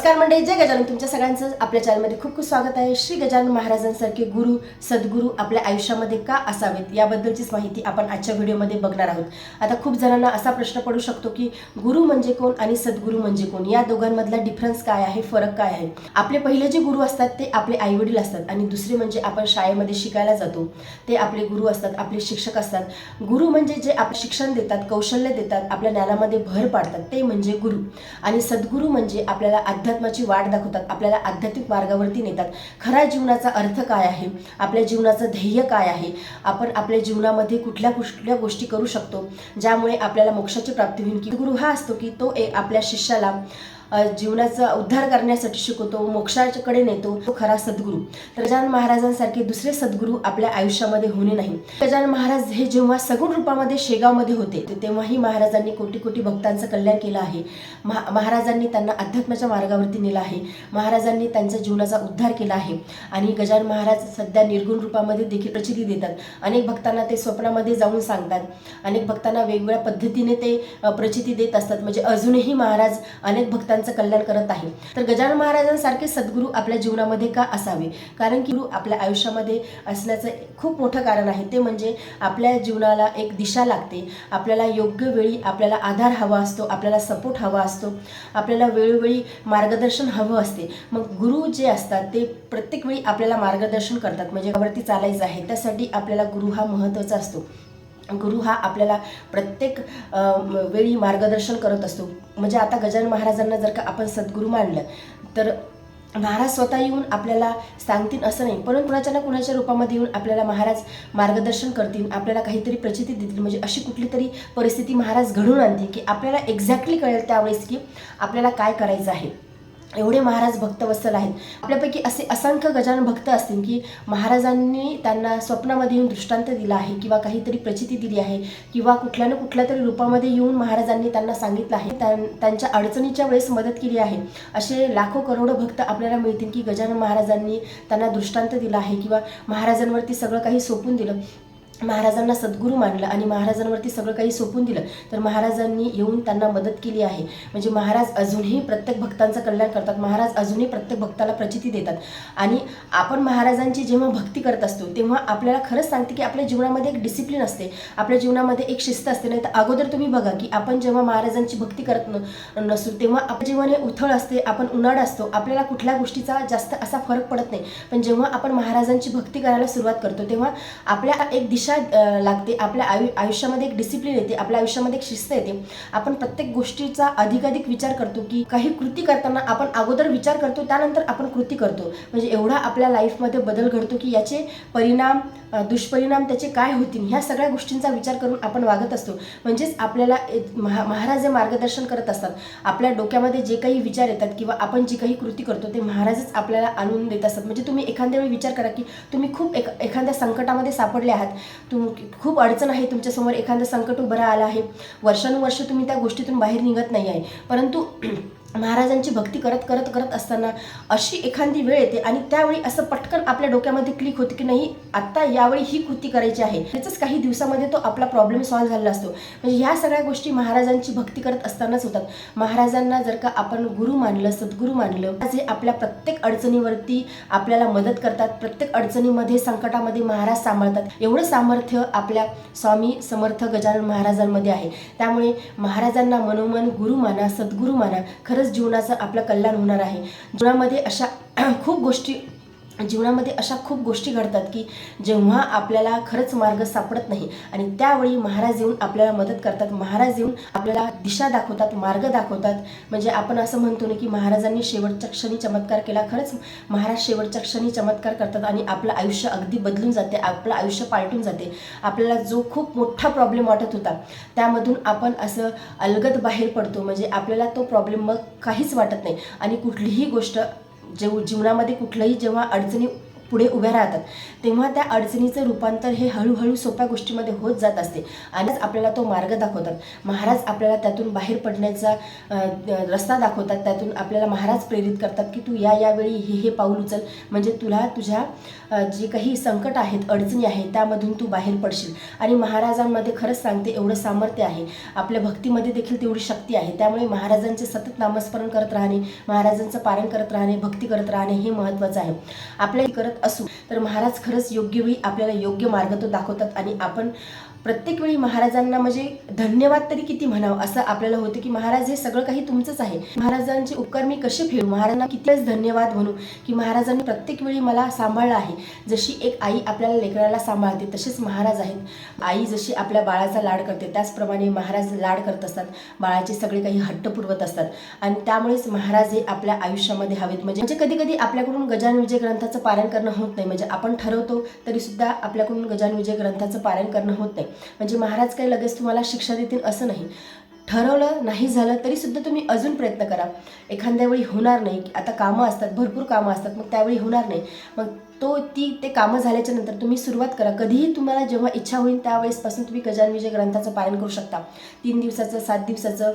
नमस्कार मंडळी जय गजानन. तुमच्या सगळ्यांचं आपल्या चॅनलमध्ये खूप खूप स्वागत आहे. श्री गजानन महाराजांसारखे गुरु सद्गुरू आपल्या आयुष्यामध्ये का असावेत? याबद्दलचीच माहिती आपण आजच्या व्हिडिओमध्ये बघणार आहोत. आता खूप जणांना असा प्रश्न पडू शकतो की गुरु म्हणजे कोण आणि सद्गुरू म्हणजे कोण? या दोघांमधला डिफरन्स काय आहे? फरक काय आहे? आपले पहिले जे गुरु असतात ते आपले आईवडील असतात आणि दुसरे म्हणजे आपण शाळेमध्ये शिकायला जातो. ते आपले गुरु असतात आपले शिक्षक असतात. गुरु म्हणजे जे आप शिक्षण देतात कौशल्य देतात आपल्या ज्ञानामध्ये भर पाडतात ते म्हणजे गुरु. आणि सद्गुरू म्हणजे आपल्याला अध्यात्माची वाट दाखवतात आपल्याला आध्यात्मिक मार्गावरती नेतात. खऱ्या जीवनाचा अर्थ काय आहे? आपल्या जीवनाचं ध्येय काय आहे? आपण आपल्या जीवनामध्ये कुठल्या कुठल्या गोष्टी करू शकतो ज्यामुळे आपल्याला मोक्षाची प्राप्ती होईल? की गुरु हा असतो की तो एक आपल्या शिष्याला जीवनाचा उद्धार करण्यासाठी शिकवतो मोक्षाकडे नेतो. तो खरा सद्गुरू. तर गजानन महाराजांसारखे दुसरे सद्गुरू आपल्या आयुष्यामध्ये होणे नाही. गजानन महाराज हे जेव्हा सगुण रूपामध्ये शेगावमध्ये होते तेव्हाही महाराजांनी कोटी कोटी भक्तांचं कल्याण केलं आहे. महा महाराजांनी त्यांना अध्यात्माच्या मार्गावरती नेलं आहे. महाराजांनी त्यांच्या जीवनाचा उद्धार केला आहे. आणि गजानन महाराज सध्या निर्गुण रूपामध्ये देखील प्रचिती देतात. अनेक भक्तांना ते स्वप्नामध्ये जाऊन सांगतात. अनेक भक्तांना वेगवेगळ्या पद्धतीने ते प्रचिती देत असतात. म्हणजे अजूनही महाराज अनेक भक्तांचं कल्याण करत आहे. तर गजानन महाराजांसारखे सद्गुरू आपल्या जीवनामध्ये का असावे? कारण की गुरु आपल्या आयुष्यामध्ये असण्याचं खूप मोठं कारण आहे. ते म्हणजे आपल्या जीवनाला एक दिशा लागते. आपल्याला योग्य वेळी आपल्याला आधार हवा असतो आपल्याला सपोर्ट हवा असतो आपल्याला वेळोवेळी मार्गदर्शन हवं असते. मग गुरु जे असतात ते प्रत्येक वेळी आपल्याला मार्गदर्शन करतात. म्हणजे वरती चालायचं आहे त्यासाठी आपल्याला गुरु हा महत्त्वाचा असतो. गुरु हा आपल्याला प्रत्येक वेळी मार्गदर्शन करत असतो. म्हणजे आता गजानन महाराजांना जर का आपण सद्गुरू मानलं तर महाराज स्वतः येऊन आपल्याला सांगतील असं नाही. पण कुणाच्या ना कुणाच्या रूपामध्ये येऊन आपल्याला महाराज मार्गदर्शन करतील आपल्याला काहीतरी प्रचिती देतील म्हणजे अशी कुठली तरी परिस्थिती महाराज घडून आणतील की आपल्याला एक्झॅक्टली कळेल त्यावेळेस की आपल्याला काय करायचं आहे. एवढे महाराज भक्तवत्सल आहेत. आपल्यापैकी असे असंख्य गजान भक्त असतील की महाराजांनी त्यांना स्वप्नामध्ये येऊन दृष्टांत दिला आहे किंवा काहीतरी प्रचिती दिली आहे किंवा कुठल्या ना कुठल्या तरी रूपामध्ये येऊन महाराजांनी त्यांना सांगितलं आहे. त्यां- त्यांच्या अडचणीच्या वेळेस मदत केली आहे. असे लाखो करोडो भक्त आपल्याला मिळतील की गजानन महाराजांनी त्यांना दृष्टांत दिला आहे किंवा महाराजांवरती सगळं काही सोपून दिलं. महाराजांना सद्गुरू मानलं आणि महाराजांवरती सगळं काही सोपून दिलं तर महाराजांनी येऊन त्यांना मदत केली आहे. म्हणजे महाराज अजूनही प्रत्येक भक्तांचं कल्याण करतात महाराज अजूनही प्रत्येक भक्ताला प्रचिती देतात. आणि आपण महाराजांची जेव्हा भक्ती करत असतो तेव्हा आपल्याला खरंच सांगते की आपल्या जीवनामध्ये एक डिसिप्लिन असते. आपल्या जीवनामध्ये एक शिस्त असते नाही तर अगोदर तुम्ही बघा की आपण जेव्हा महाराजांची भक्ती करत न नसू तेव्हा आपलं जीवन हे उथळ असते आपण उन्हाळ असतो आपल्याला कुठल्या गोष्टीचा जास्त असा फरक पडत नाही. पण जेव्हा आपण महाराजांची भक्ती करायला सुरुवात करतो तेव्हा आपल्या एक दिशा शिक्षा लागते. आपल्या आयु आयुष्यामध्ये एक डिसिप्लिन येते. आपल्या आयुष्यामध्ये एक शिस्त येते. आपण प्रत्येक गोष्टीचा अधिकाधिक विचार करतो की काही कृती करताना आपण अगोदर विचार करतो त्यानंतर आपण कृती करतो. म्हणजे एवढा आपल्या लाईफमध्ये बदल घडतो की याचे परिणाम दुष्परिणाम त्याचे काय होतील ह्या सगळ्या गोष्टींचा विचार करून आपण वागत असतो. म्हणजेच आपल्याला एक महा महाराज हे मार्गदर्शन करत असतात. आपल्या डोक्यामध्ये जे काही विचार येतात किंवा आपण जी काही कृती करतो ते महाराजच आपल्याला आणून देत असतात. म्हणजे तुम्ही एखाद्या वेळी विचार करा की तुम्ही खूप एक एखाद्या संकटामध्ये सापडले आहात. तुम खूप अडचण आहे तुमच्यासमोर एखादं संकट उभं राहिलं आहे. वर्षानुवर्ष तुम्ही त्या गोष्टीतून बाहेर निघत नाही आहे. परंतु महाराजांची भक्ती करत करत करत असताना अशी एखादी वेळ येते आणि त्यावेळी असं पटकन आपल्या डोक्यामध्ये क्लिक होते की नाही आत्ता यावेळी ही कृती करायची आहे. त्याच काही दिवसामध्ये तो आपला प्रॉब्लेम सॉल्व्ह झालेला असतो. म्हणजे ह्या सगळ्या गोष्टी महाराजांची भक्ती करत असतानाच होतात. महाराजांना जर का आपण गुरु मानलं सद्गुरू मानलं जे आपल्या प्रत्येक अडचणीवरती आपल्याला मदत करतात. प्रत्येक अडचणीमध्ये संकटामध्ये महाराज सांभाळतात. एवढं सामर्थ्य आपल्या स्वामी समर्थ गजानन महाराजांमध्ये आहे. त्यामुळे महाराजांना मनोमन गुरु माना सद्गुरू माना तरच जीवनाचं आपलं कल्याण होणार आहे. जीवनामध्ये अशा खूप गोष्टी जीवनामध्ये अशा खूप गोष्टी घडतात की जेव्हा आपल्याला खरंच मार्ग सापडत नाही आणि त्यावेळी महाराज येऊन आपल्याला मदत करतात महाराज येऊन आपल्याला दिशा दाखवतात मार्ग दाखवतात. म्हणजे आपण असं म्हणतो ना की महाराजांनी शेवटच्या क्षणी चमत्कार केला खरंच महाराज शेवटच्या क्षणी चमत्कार करतात आणि आपलं आयुष्य अगदी बदलून जाते आपलं आयुष्य पालटून जाते. आपल्याला जो खूप मोठा प्रॉब्लेम वाटत होता त्यामधून आपण असं अलगद बाहेर पडतो. म्हणजे आपल्याला तो प्रॉब्लेम मग काहीच वाटत नाही. आणि कुठलीही गोष्ट जेव जीवनामध्ये कुठलंही जेव्हा अडचणी पुढे उभ्या राहतात. तेव्हा त्या अडचणीचं रूपांतर हे हळूहळू सोप्या गोष्टीमध्ये होत जात असते. आणि आपल्याला तो मार्ग दाखवतात. महाराज आपल्याला त्यातून बाहेर पडण्याचा रस्ता दाखवतात. त्यातून आपल्याला महाराज प्रेरित करतात की तू या यावेळी हे हे पाऊल उचल. म्हणजे तुला तुझ्या जे काही संकट आहेत अडचणी आहेत त्यामधून तू बाहेर पडशील. आणि महाराजांमध्ये खरंच सांगते एवढं सामर्थ्य आहे. आपल्या भक्तीमध्ये देखील तेवढी शक्ती आहे. त्यामुळे महाराजांचे सतत नामस्मरण करत राहणे महाराजांचं पारण करत राहणे भक्ती करत राहणे हे महत्त्वाचं आहे. आपल्या करत असू. तर महाराज खरंच योग्य वेळी आपल्याला योग्य मार्ग तो दाखवतात आणि आपण प्रत्येक वेळी महाराजांना म्हणजे धन्यवाद तरी किती म्हणावं? असं आपल्याला होतं की महाराज हे सगळं काही तुमचंच आहे. महाराजांचे उपकार मी कसे फेडू? महाराजांना किती वेळेस धन्यवाद म्हणू की महाराजांनी प्रत्येक वेळी मला सांभाळलं आहे. जशी एक आई आपल्याला लेकराला सांभाळते तसेच महाराज आहेत. आई जशी आपल्या बाळाचा लाड करते त्याचप्रमाणे महाराज लाड करत असतात. बाळाचे सगळे काही हट्ट पुरवत असतात. आणि त्यामुळेच महाराज हे आपल्या आयुष्यामध्ये हवेत. म्हणजे म्हणजे कधी कधी आपल्याकडून गजान विजय ग्रंथाचं पारायण करणं होत नाही. म्हणजे आपण ठरवतो तरी सुद्धा आपल्याकडून गजान विजय ग्रंथाचं पारायण करणं होत नाही. म्हणजे महाराज काही लगेच तुम्हाला शिक्षा देतील असं नाही. ठरवलं नाही झालं तरीसुद्धा तुम्ही अजून प्रयत्न करा. एखाद्या वेळी होणार नाही. आता कामं असतात भरपूर कामं असतात. मग त्यावेळी होणार नाही. मग तो ती ते कामं झाल्याच्यानंतर तुम्ही सुरुवात करा. कधीही तुम्हाला जेव्हा इच्छा होईल त्यावेळेसपासून तुम्ही गजान विजय ग्रंथाचं पालन करू शकता. तीन दिवसाचं सात दिवसाचं.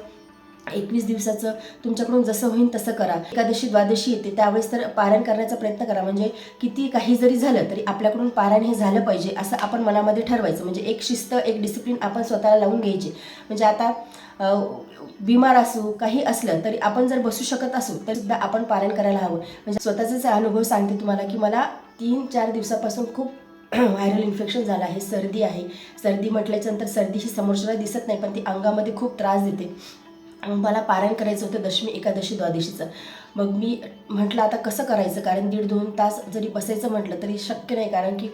एकवीस दिवसाचं तुमच्याकडून जसं होईल तसं करा. एकादशी द्वादशी येते त्यावेळेस तर पारायण करण्याचा प्रयत्न करा. म्हणजे किती काही जरी झालं तरी आपल्याकडून पारायण हे झालं पाहिजे असं आपण मनामध्ये ठरवायचं. म्हणजे एक शिस्त एक डिसिप्लिन आपण स्वतःला लावून घ्यायची. म्हणजे आता अ, बिमार असू काही असलं तरी आपण जर बसू शकत असू तर सुद्धा आपण पारायण करायला हवं. म्हणजे स्वतःचाच अनुभव सांगते तुम्हाला की मला तीन चार दिवसापासून खूप व्हायरल इन्फेक्शन झालं आहे. सर्दी आहे. सर्दी म्हटल्याच्यानंतर सर्दी ही समोरच्याला दिसत नाही पण ती अंगामध्ये खूप त्रास देते. मला पारायण करायचं होतं दशमी एकादशी द्वादशीचं. मग मी म्हटलं आता कसं करायचं? कारण दीड दोन तास जरी बसायचं म्हटलं तरी शक्य नाही कारण की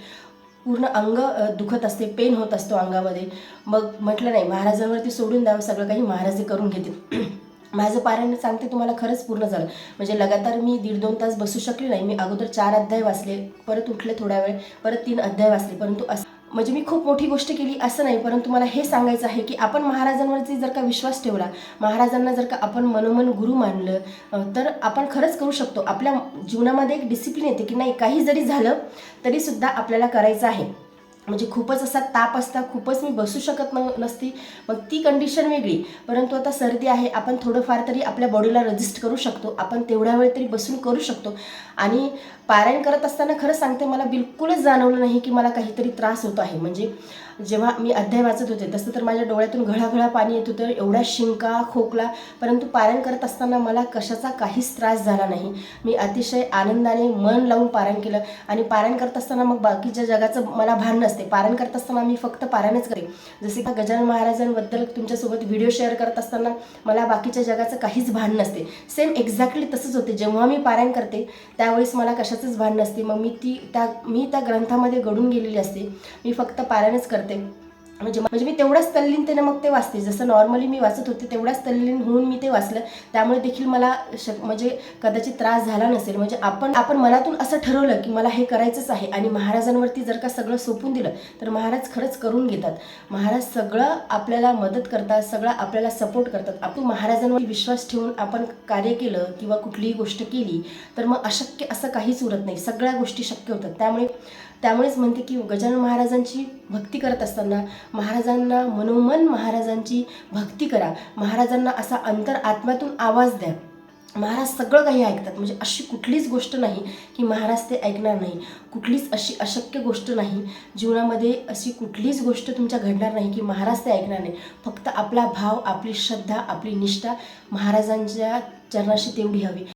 पूर्ण अंग दुखत असते पेन होत असतो अंगामध्ये. मग म्हटलं नाही महाराजांवरती सोडून द्यावं सगळं काही महाराज करून घेतील. माझं पारायण सांगते तुम्हाला खरंच पूर्ण झालं. म्हणजे लगातार मी दीड दोन तास बसू शकले नाही. मी अगोदर चार अध्याय वाचले परत उठले थोडा वेळ परत तीन अध्याय वाचले परंतु असं म्हणजे मी खूप मोठी गोष्ट केली असं नाही परंतु मला हे सांगायचं आहे की आपण महाराजांवरती जर का विश्वास ठेवला महाराजांना जर का आपण मनोमन गुरु मानलं तर आपण खरंच करू शकतो. आपल्या जीवनामध्ये एक डिसिप्लिन येते की नाही काही जरी झालं तरीसुद्धा आपल्याला करायचं आहे. म्हणजे खूपच असा ताप असता खूपच मी बसू शकत न नसती मग ती कंडिशन वेगळी. परंतु आता सर्दी आहे आपण थोडंफार तरी आपल्या बॉडीला रजिस्ट करू शकतो आपण तेवढ्या वेळ तरी बसून करू शकतो. आणि पारायण करत असताना खरं सांगते मला बिलकुलच जाणवलं नाही की मला काहीतरी त्रास होतो आहे. म्हणजे जेव्हा मी अध्याय वाचत होते तसं तर माझ्या डोळ्यातून घळाघळा पाणी येत होतं एवढा शिंका खोकला परंतु पारायण करत असताना मला कशाचा काहीच त्रास झाला नाही. मी अतिशय आनंदाने मन लावून पारायण केलं आणि पारायण करत असताना मग बाकीच्या जगाचं मला भान नसते. पारायण करत असताना मी फक्त पारायणच करेन जसे का गजानन महाराजांबद्दल तुमच्यासोबत व्हिडिओ शेअर करत असताना मला बाकीच्या जगाचं काहीच भान नसते. सेम एक्झॅक्टली तसंच होते. जेव्हा मी पारायण करते त्यावेळेस मला कशाचंच भान नसते. मग मी ती त्या मी त्या ग्रंथामध्ये घडून गेलेली असते. मी फक्त पारायणच करते. म्हणजे म्हणजे मी तेवढ्याच तल्लीनतेने मग ते वाचते. जसं नॉर्मली मी वाचत होते तेवढ्याच तल्लीन होऊन मी ते वाचलं. त्यामुळे देखील मला शक म्हणजे कदाचित त्रास झाला नसेल. म्हणजे आपण आपण मनातून असं ठरवलं की मला हे करायचंच आहे आणि महाराजांवरती जर का सगळं सोपून दिलं तर महाराज खरंच करून घेतात. महाराज सगळं आपल्याला मदत करतात सगळं आपल्याला सपोर्ट करतात. आपण महाराजांवर विश्वास ठेवून आपण कार्य केलं किंवा कुठलीही गोष्ट केली तर मग अशक्य असं काहीच उरत नाही. सगळ्या गोष्टी शक्य होतात. त्यामुळे त्यामुळेच म्हणते की गजानन महाराजांची भक्ती करत असताना महाराजांना मनोमन महाराजांची भक्ती करा. महाराजांना असा अंतर आत्म्यातून आवाज द्या. महाराज सगळं काही ऐकतात. म्हणजे अशी कुठलीच गोष्ट नाही की महाराज ते ऐकणार नाही. कुठलीच अशी अशक्य गोष्ट नाही. जीवनामध्ये अशी कुठलीच गोष्ट तुमच्या घडणार नाही की महाराज ते ऐकणार नाही. फक्त आपला भाव आपली श्रद्धा आपली निष्ठा महाराजांच्या चरणाशी तेवढी हवी.